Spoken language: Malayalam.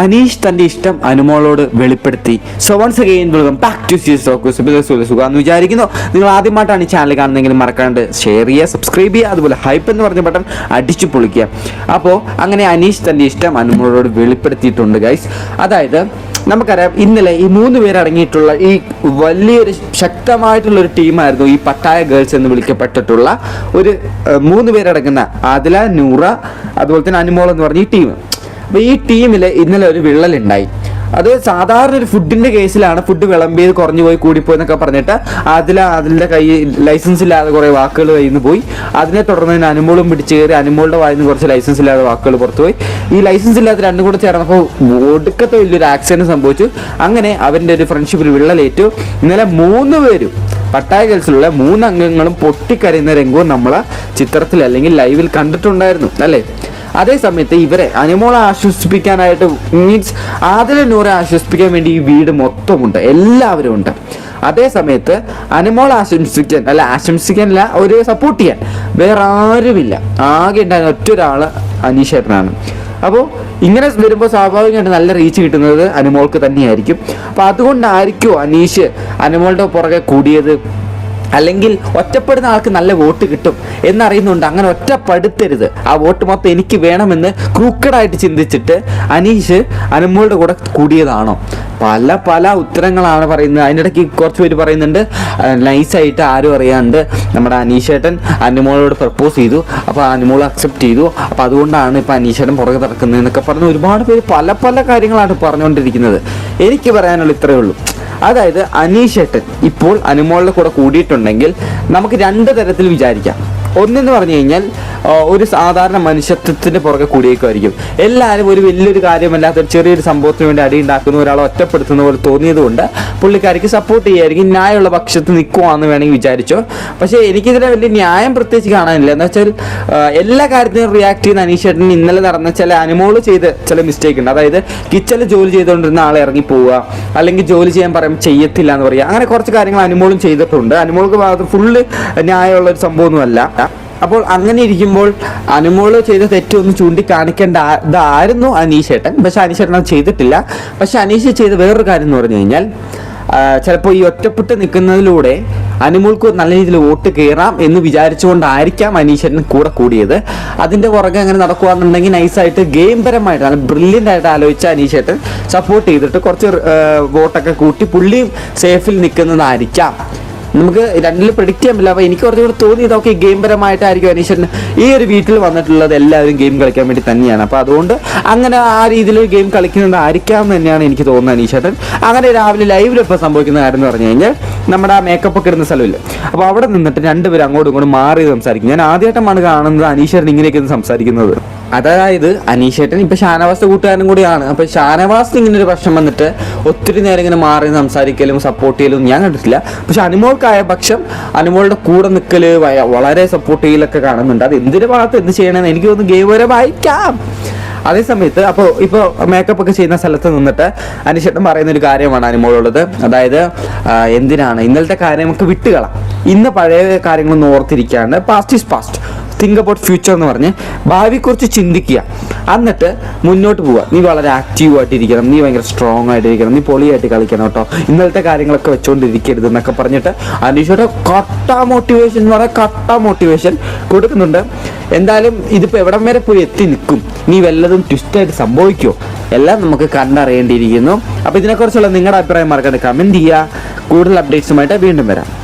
അനീഷ് തന്റെ ഇഷ്ടം അനുമോളോട് വെളിപ്പെടുത്തി. So once again welcome back to സീസ് സുഖം എന്ന് വിചാരിക്കുന്നു. നിങ്ങൾ ആദ്യമായിട്ടാണ് ഈ ചാനൽ കാണുന്നതെങ്കിൽ മറക്കാണ്ട് ഷെയർ ചെയ്യുക സബ്സ്ക്രൈബ് ചെയ്യുക അതുപോലെ ഹൈപ്പ് എന്ന് പറഞ്ഞ ബട്ടൺ അടിച്ചു പൊളിക്കുക. അപ്പോൾ അങ്ങനെ അനീഷ് തന്റെ ഇഷ്ടം അനുമോളോട് വെളിപ്പെടുത്തിയിട്ടുണ്ട് ഗൈസ് അതായത് നമുക്കറിയാം ഇന്നലെ ഈ മൂന്ന് പേരടങ്ങിയിട്ടുള്ള ഈ വലിയൊരു ശക്തമായിട്ടുള്ള ഒരു ടീമായിരുന്നു ഈ പട്ടായ ഗേൾസ് എന്ന് വിളിക്കപ്പെട്ടിട്ടുള്ള ഒരു മൂന്ന് പേരടങ്ങുന്ന ആദില നൂറ അതുപോലെ തന്നെ അനുമോൾ എന്ന് പറഞ്ഞ ഈ ടീം. അപ്പോൾ ഈ ടീമിൽ ഇന്നലെ ഒരു വിള്ളലുണ്ടായി. അത് സാധാരണ ഒരു ഫുഡിന്റെ കേസിലാണ് ഫുഡ് വിളമ്പിയത് കുറഞ്ഞു പോയി കൂടിപ്പോയി എന്നൊക്കെ പറഞ്ഞിട്ട് അതിൽ അതിന്റെ കൈ ലൈസൻസ് ഇല്ലാതെ കുറേ വാക്കുകൾ കയ്യിൽ നിന്ന് പോയി. അതിനെ തുടർന്ന് അനുമോളും പിടിച്ച് കയറി അനുമോളുടെ വായിൽ നിന്ന് കുറച്ച് ലൈസൻസ് ഇല്ലാതെ വാക്കുകൾ പുറത്തുപോയി ഈ ലൈസൻസ് ഇല്ലാത്ത രണ്ടും കൂടെ ചേർന്നപ്പോൾ ഒടുക്കത്തെ വലിയൊരു ആക്സിഡന്റ് സംഭവിച്ചു. അങ്ങനെ അവന്റെ ഒരു ഫ്രണ്ട്ഷിപ്പിൽ വിള്ളലേറ്റു. ഇന്നലെ മൂന്ന് പേരും പട്ടായ ഗേൾസിലുള്ള മൂന്ന് അംഗങ്ങളും പൊട്ടിക്കരയുന്ന രംഗവും നമ്മളെ ചിത്രത്തിൽ അല്ലെങ്കിൽ ലൈവിൽ കണ്ടിട്ടുണ്ടായിരുന്നു അല്ലേ? അതേ സമയത്ത് ഇവരെ അനുമോളെ ആശ്വസിപ്പിക്കാനായിട്ട് മീൻസ് ആദില നൂറെ ആശ്വസിപ്പിക്കാൻ വേണ്ടി ഈ വീട് മൊത്തമുണ്ട്. എല്ലാവരും ഉണ്ട്. അതേ സമയത്ത് അനുമോളെ ആശംസിക്കാൻ അല്ല ആശംസിക്കാനല്ല ഒരു സപ്പോർട്ട് ചെയ്യാൻ. വേറെ ആരുമില്ല. ആകെ ഉണ്ടായിരുന്ന ഒറ്റൊരാൾ അനീശ്വരനാണ് അപ്പോൾ ഇങ്ങനെ വരുമ്പോൾ സ്വാഭാവികമായിട്ട് നല്ല റീച്ച് കിട്ടുന്നത് അനുമോൾക്ക് തന്നെയായിരിക്കും. അപ്പോൾ അതുകൊണ്ടായിരിക്കും അനീഷ് അനുമോളുടെ പുറകെ കൂടിയത്? അല്ലെങ്കിൽ ഒറ്റപ്പെടുന്ന ആൾക്ക് നല്ല വോട്ട് കിട്ടും എന്നറിയുന്നുണ്ട് അങ്ങനെ ഒറ്റപ്പെടുത്തരുത്. ആ വോട്ട് മൊത്തം എനിക്ക് വേണമെന്ന് ക്രൂക്കഡായിട്ട് ചിന്തിച്ചിട്ട് അനീഷ് അനുമോളുടെ കൂടെ കൂടിയതാണോ? പല പല ഉത്തരങ്ങളാണ് പറയുന്നത്. അതിന്റെ ഇടയ്ക്ക് കുറച്ച് പേര് പറയുന്നുണ്ട് നൈസായിട്ട് ആരും അറിയാണ്ട് നമ്മുടെ അനീഷേട്ടൻ അനുമോളോട് പ്രപ്പോസ് ചെയ്തു. അപ്പോൾ അനുമോൾ അക്സെപ്റ്റ് ചെയ്തു. അപ്പോൾ അതുകൊണ്ടാണ് ഇപ്പോൾ അനീഷേട്ടൻ പുറകെ നടക്കുന്നത് എന്നൊക്കെ പറഞ്ഞ് ഒരുപാട് പേര് പല പല കാര്യങ്ങളാണ് പറഞ്ഞുകൊണ്ടിരിക്കുന്നത്. എനിക്ക് പറയാനുള്ള ഇത്രയേ ഉള്ളൂ. അതായത് അനീഷ് അനീഷേട്ടൻ ഇപ്പോൾ അനുമോളിന്റെ കൂടെ കൂടിയിട്ടുണ്ടെങ്കിൽ നമുക്ക് രണ്ട് തരത്തിൽ വിചാരിക്കാം. ഒന്നെന്ന് പറഞ്ഞു കഴിഞ്ഞാൽ ഒരു സാധാരണ മനുഷ്യത്വത്തിന്റെ പുറകെ കൂടിയേക്കുമായിരിക്കും. എല്ലാവരും ഒരു വലിയൊരു കാര്യമല്ലാത്ത ഒരു ചെറിയൊരു സംഭവത്തിന് വേണ്ടി അടി ഉണ്ടാക്കുന്ന ഒരാളെ ഒറ്റപ്പെടുത്തുന്ന പോലെ തോന്നിയതുകൊണ്ട് പുള്ളിക്കാരിക്ക് സപ്പോർട്ട് ചെയ്യുമായിരിക്കും ന്യായമുള്ള പക്ഷത്ത് നിൽക്കുവാന്ന് വേണമെങ്കിൽ വിചാരിച്ചോ. പക്ഷേ എനിക്കിതിനെ വലിയ ന്യായം പ്രത്യേകിച്ച് കാണാനില്ല. എന്ന് വെച്ചാൽ എല്ലാ കാര്യത്തിനും റിയാക്ട് ചെയ്യുന്ന അനീഷേട്ടൻ ഇന്നലെ നടന്ന ചില അനുമോൾ ചെയ്ത് ചില മിസ്റ്റേക്ക് ഉണ്ട്. അതായത് കിച്ചണിൽ ജോലി ചെയ്തുകൊണ്ടിരുന്ന ആളെ ഇറങ്ങി പോവുക അല്ലെങ്കിൽ ജോലി ചെയ്യാൻ പറയുമ്പോൾ ചെയ്യത്തില്ല എന്ന് പറയുക. അങ്ങനെ കുറച്ച് കാര്യങ്ങൾ അനുമോളും ചെയ്തിട്ടുണ്ട്. അനുമോൾക്ക് ഫുള്ള് ന്യായമുള്ള ഒരു സംഭവമൊന്നുമല്ല. അപ്പോൾ അങ്ങനെ ഇരിക്കുമ്പോൾ അനുമോൾ ചെയ്ത തെറ്റൊന്നും ചൂണ്ടിക്കാണിക്കേണ്ട ഇതായിരുന്നു അനീഷേട്ടൻ. പക്ഷെ അനീഷേട്ടൻ അത് ചെയ്തിട്ടില്ല. പക്ഷെ അനീഷ് ചെയ്ത വേറൊരു കാര്യം എന്ന് പറഞ്ഞു കഴിഞ്ഞാൽ ചിലപ്പോൾ ഈ ഒറ്റപ്പെട്ട് നിൽക്കുന്നതിലൂടെ അനുമോൾക്ക് നല്ല രീതിയിൽ വോട്ട് കയറാം എന്ന് വിചാരിച്ചുകൊണ്ടായിരിക്കാം അനീഷേട്ടൻ കൂടെ കൂടിയത്. അതിന്റെ പുറകെ അങ്ങനെ നടക്കുകയാണെന്നുണ്ടെങ്കിൽ നൈസായിട്ട് ഗെയിം പരമായിട്ട് നല്ല ബ്രില്യന്റ് ആയിട്ട് ആലോചിച്ച അനീഷേട്ടൻ സപ്പോർട്ട് ചെയ്തിട്ട് കുറച്ച് വോട്ടൊക്കെ കൂട്ടി പുള്ളിയും സേഫിൽ നിൽക്കുന്നതായിരിക്കാം. നമുക്ക് രണ്ടിലും പ്രിഡിക്റ്റ് ചെയ്യാൻ പറ്റില്ല. അപ്പോൾ എനിക്ക് കുറച്ചുകൂടെ തോന്നി ഇതൊക്കെ ഗെയിം പരമായിട്ടായിരിക്കും അനീഷൻ ഈ ഒരു വീട്ടിൽ വന്നിട്ടുള്ളത് എല്ലാവരും ഗെയിം കളിക്കാൻ വേണ്ടി തന്നെയാണ്. അപ്പോൾ അതുകൊണ്ട് അങ്ങനെ ആ രീതിയിൽ ഗെയിം കളിക്കുന്നതായിരിക്കാം എന്ന് തന്നെയാണ് എനിക്ക് തോന്നുന്നത് അനീഷേട്ടൻ. അങ്ങനെ രാവിലെ ലൈവിൽ സംഭവിക്കുന്ന കാര്യം എന്ന് പറഞ്ഞു കഴിഞ്ഞാൽ നമ്മുടെ ആ മേക്കപ്പ് ഒക്കെ ഇടുന്ന സ്ഥലമില്ല. അപ്പോൾ അവിടെ നിന്നിട്ട് രണ്ടുപേരും അങ്ങോട്ടും ഇങ്ങോട്ടും മാറി സംസാരിക്കും. ഞാൻ ആദ്യമായിട്ടാണ് കാണുന്നത് അനീഷേട്ടൻ ഇങ്ങനെയൊക്കെ സംസാരിക്കുന്നത്. അതായത് അനീഷേട്ടൻ ഇപ്പൊ ഷാനവാസ് കൂട്ടുകാരനും കൂടിയാണ്. അപ്പൊ ഷാനവാസ് ഇങ്ങനെ ഒരു പ്രശ്നം വന്നിട്ട് ഒത്തിരി നേരം ഇങ്ങനെ മാറി സംസാരിക്കലും സപ്പോർട്ട് ചെയ്യലും ഞാൻ കണ്ടിട്ടില്ല. പക്ഷെ അനുമോൾക്കായ പക്ഷം അനുമോളുടെ കൂടെ നിൽക്കൽ വളരെ സപ്പോർട്ട് ചെയ്യലൊക്കെ കാണുന്നുണ്ട്. അത് എന്തിന്റെ ഭാഗത്ത് എന്ത് ചെയ്യണമെന്ന് എനിക്ക് തോന്നുന്നു ഗെയിമരമായിരിക്കാം അതേ സമയത്ത് അപ്പോൾ ഇപ്പോൾ മേക്കപ്പ് ഒക്കെ ചെയ്യുന്ന സ്ഥലത്ത് നിന്നിട്ട് അനിഷേട്ടൻ പറയുന്ന ഒരു കാര്യമാണ് അനുമോളുള്ളത്. അതായത് എന്തിനാണ് ഇന്നലത്തെ കാര്യം നമുക്ക് വിട്ടുകളാം. ഇന്ന് പഴയ കാര്യങ്ങളൊന്നും ഓർത്തിരിക്കാണ്ട് past is past think about future എന്ന് പറഞ്ഞ് ഭാവിയെക്കുറിച്ച് ചിന്തിക്കുക. എന്നിട്ട് മുന്നോട്ട് പോവുക. നീ വളരെ ആക്റ്റീവായിട്ടിരിക്കണം നീ ഭയങ്കര സ്ട്രോങ് ആയിട്ടിരിക്കണം. നീ പൊളിയായിട്ട് കളിക്കണം കേട്ടോ. ഇന്നലത്തെ കാര്യങ്ങളൊക്കെ വെച്ചുകൊണ്ടിരിക്കരുത് എന്നൊക്കെ പറഞ്ഞിട്ട് അനീഷയുടെ കട്ട മോട്ടിവേഷൻ എന്ന് പറഞ്ഞാൽ കട്ട മോട്ടിവേഷൻ കൊടുക്കുന്നുണ്ട്. എന്തായാലും ഇതിപ്പോൾ എവിടം വരെ പോയി എത്തി നിൽക്കും? നീ വല്ലതും ട്വിസ്റ്റായിട്ട് സംഭവിക്കുമോ എല്ലാം നമുക്ക് കണ്ടറിയേണ്ടിയിരിക്കുന്നു. അപ്പോൾ ഇതിനെക്കുറിച്ചുള്ള നിങ്ങളുടെ അഭിപ്രായം മറക്കാണ്ട് കമന്റ് ചെയ്യുക. കൂടുതൽ അപ്ഡേറ്റ്സുമായിട്ട് വീണ്ടും വരാം.